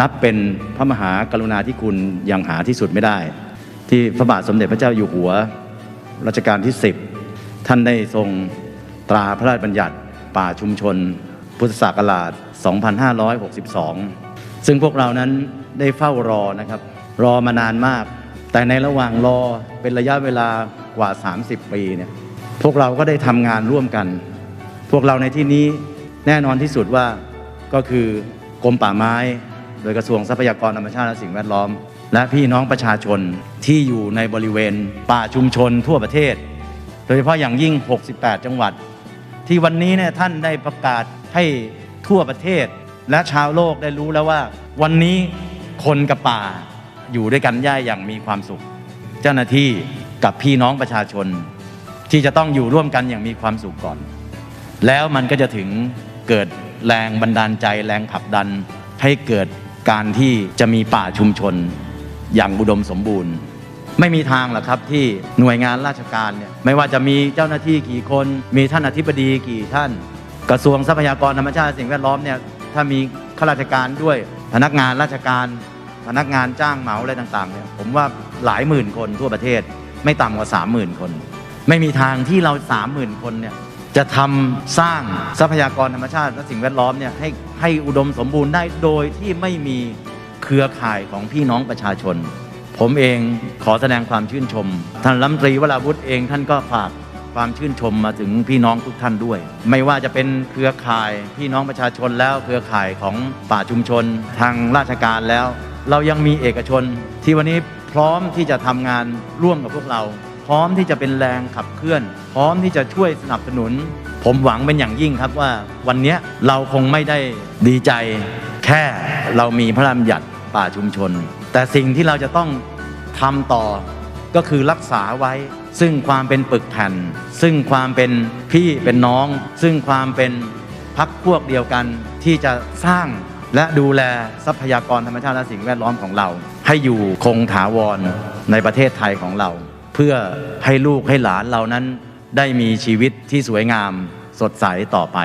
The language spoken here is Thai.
นับเป็นพระมหากรุณาธิคุณอย่างหาที่สุดไม่ได้ ที่พระบาทสมเด็จพระเจ้าอยู่หัวรัชกาลที่ 10 ท่านได้ทรงตราพระราชบัญญัติป่าชุมชน พุทธศักราช 2562 ซึ่งพวกเรานั้นได้เฝ้ารอนะครับ รอมานานมาก แต่ในระหว่างรอเป็นระยะเวลากว่า 30 ปีเนี่ยพวกเราก็ได้ทำงานร่วมกัน พวกเราในที่นี้แน่นอนที่สุดว่าก็คือกรมป่าไม้ ดยกระทรวงทรัพยากรธรรมชาติและสิ่งแวดล้อม และพี่น้องประชาชนที่อยู่ในบริเวณป่าชุมชนทั่วประเทศ โดยเฉพาะอย่างยิ่ง 68 จังหวัด ที่วันนี้เนี่ยท่านได้ประกาศให้ทั่วประเทศ และชาวโลกได้รู้แล้วว่า วันนี้คนกับป่าอยู่ด้วยกันย่ายอย่างมีความสุข เจ้าหน้าที่กับพี่น้องประชาชน ที่จะต้องอยู่ร่วมกันอย่างมีความสุขก่อน แล้วมันก็จะถึงเกิดแรงบันดาลใจแรงผลักดันให้เกิด การที่จะมีป่าชุมชนอย่างอุดมสมบูรณ์ ไม่มีทางหรอกครับที่หน่วยงานราชการเนี่ยไม่ว่าจะมีเจ้าหน้าที่กี่คน มีท่านอธิบดีกี่ท่าน กระทรวงทรัพยากรธรรมชาติสิ่งแวดล้อมเนี่ยถ้ามีข้าราชการด้วย พนักงานราชการ พนักงานจ้างเหมาอะไรต่างๆเนี่ยผมว่าหลายหมื่นคนทั่วประเทศ ไม่ต่ำกว่า 30,000 คน ไม่มีทางที่เรา 30,000 คนเนี่ย จะทำสร้างทรัพยากรธรรมชาติและสิ่งแวดล้อมเนี่ยให้ให้อุดมสมบูรณ์ได้โดยที่ไม่มีเครือข่ายของพี่น้องประชาชน ผมเองขอแสดงความชื่นชม ท่านรัฐมนตรีวราวุธเองท่านก็ฝากความชื่นชมมาถึงพี่น้องทุกท่านด้วย ไม่ว่าจะเป็นเครือข่ายพี่น้องประชาชนแล้วเครือข่ายของป่าชุมชนทางราชการแล้ว เรายังมีเอกชนที่วันนี้พร้อมที่จะทำงานร่วมกับพวกเรา พร้อมที่จะเป็นแรงขับเคลื่อน พร้อมที่จะช่วยสนับสนุน ผมหวังเป็นอย่างยิ่งครับว่าวันนี้เราคงไม่ได้ดีใจ แค่เรามีพระราชบัญญัติป่าชุมชน แต่สิ่งที่เราจะต้องทำต่อก็คือรักษาไว้ ซึ่งความเป็นปึกแผ่น ซึ่งความเป็นพี่เป็นน้อง ซึ่งความเป็นพักพวกเดียวกันที่จะสร้างและดูแลทรัพยากรธรรมชาติและสิ่งแวดล้อมของเรา ให้อยู่คงถาวรในประเทศไทยของเรา เพื่อให้ลูกให้หลานเรานั้นได้มีชีวิตที่สวยงามสดใสต่อไป